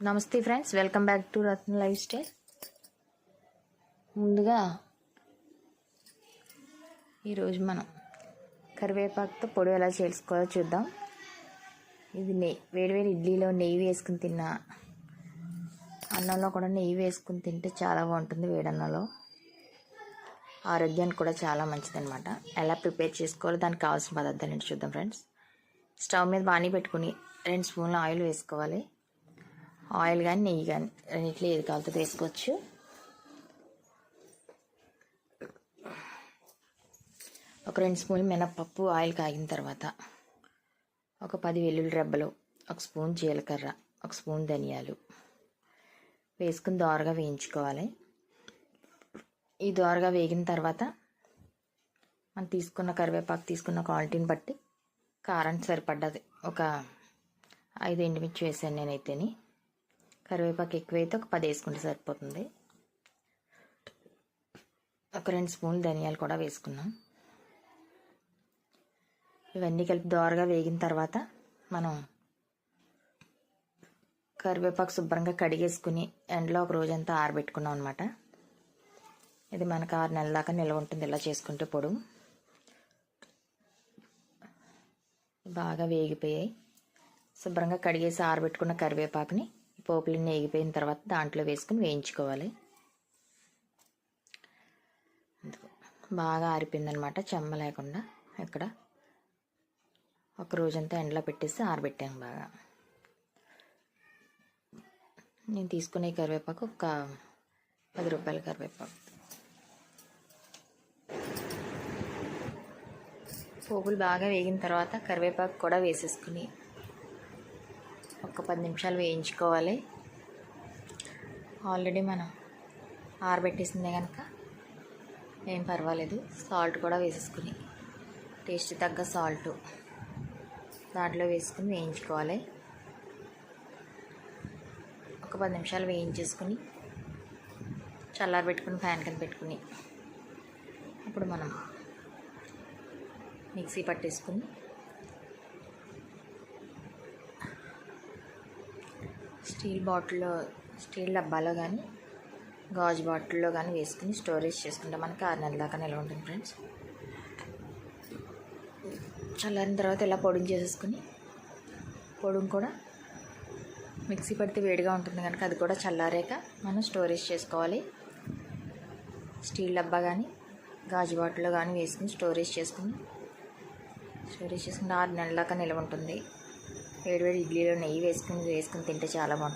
నమస్తే friends welcome back to Ratna lifestyle. ముందుగా ఈరోజు మనం కరివేపాకుతో పొడి ఎలా చేసుకోవాలో చూద్దాం. ఇది నెయ్యి వేడివేడి ఇడ్లీలో నెయ్యి వేసుకుని తిన్నా అన్నంలో కూడా నెయ్యి వేసుకుని తింటే చాలా బాగుంటుంది వేడన్నంలో. ఆరోగ్యానికి కూడా చాలా మంచిదనమాట ఎలా ప్రిపేర్ చేసుకోవాలో దానికి కావాల్సిన పదార్థాలు ఏంటి చూద్దాం ఫ్రెండ్స్. స్టవ్ మీద బాణీ పెట్టుకుని రెండు స్పూన్ల ఆయిల్ వేసుకోవాలి. ఆయిల్ కానీ నెయ్యి కానీ రెండిట్లో ఏది కావాలో వేసుకోవచ్చు. ఒక రెండు స్పూన్లు మినప్పప్పు ఆయిల్ కాగిన తర్వాత ఒక పది వెల్లుల్లి రెబ్బలు ఒక స్పూన్ జీలకర్ర ఒక స్పూన్ ధనియాలు వేసుకుని దోరగా వేయించుకోవాలి. ఈ దోరగా వేగిన తర్వాత మనం తీసుకున్న కరివేపాకు తీసుకున్న క్వాలిటీని బట్టి కారం సరిపడ్డది. ఒక ఐదు ఎండుమిర్చి వేసాను నేనైతేని. కరివేపాకు ఎక్కువైతే ఒక పది వేసుకుంటే సరిపోతుంది. ఒక రెండు స్పూన్లు ధనియాలు కూడా వేసుకున్నాం. ఇవన్నీ కలిపి దోరగా వేగిన తర్వాత మనం కరివేపాకు శుభ్రంగా కడిగేసుకుని ఎండలో ఒక రోజంతా ఆరబెట్టుకున్నాం అనమాట ఇది మనకు ఆరు నెలల దాకా నిల్వ ఉంటుంది. ఇలా చేసుకుంటే పొడు బాగా వేగిపోయాయి. శుభ్రంగా కడిగేసి ఆరబెట్టుకున్న కరివేపాకుని పోపులన్నీ వేగిపోయిన తర్వాత దాంట్లో వేసుకుని వేయించుకోవాలి. బాగా ఆరిపోయిందనమాట చెమ్మ లేకుండా ఇక్కడ. ఒక రోజంతా ఎండలో పెట్టేసి ఆరబెట్టాను బాగా. నేను తీసుకునే కరివేపాకు ఒక పది రూపాయల కరివేపాకు. పోపులు బాగా వేగిన తర్వాత కరివేపాకు కూడా వేసేసుకుని ఒక పది నిమిషాలు వేయించుకోవాలి. ఆల్రెడీ మనం ఆరబెట్టేసిందే కనుక ఏం పర్వాలేదు. సాల్ట్ కూడా వేసేసుకుని టేస్ట్ తగ్గ సాల్ట్ దాంట్లో వేసుకుని వేయించుకోవాలి. ఒక పది నిమిషాలు వేయించేసుకుని చల్లారబెట్టుకుని ఫ్యాన్ కింద పెట్టుకుని అప్పుడు మనం మిక్సీ పట్టేసుకుని స్టీల్ బాటిల్లో స్టీల్ డబ్బాలో కానీ గాజు బాటిల్లో కానీ వేసుకుని స్టోరేజ్ చేసుకుంటే. మనకి ఆరు నెలల దాకా నిల్వ ఉంటుంది ఫ్రెండ్స్. చల్లారిన తర్వాత ఇలా పొడిని చేసేసుకుని పొడుం కూడా మిక్సీ పడితే వేడిగా ఉంటుంది కనుక అది కూడా చల్లారాక మనం స్టోరేజ్ చేసుకోవాలి. స్టీల్ డబ్బా కానీ గాజు బాటిల్లో కానీ వేసుకుని స్టోరేజ్ చేసుకుని స్టోరేజ్ చేసుకుని ఆరు నెలల దాకా నిల్వ ఉంటుంది. వేడివేడి ఇడ్లీలో నెయ్యి వేసుకుని వేసుకుని తింటే చాలా బాగుంటుంది.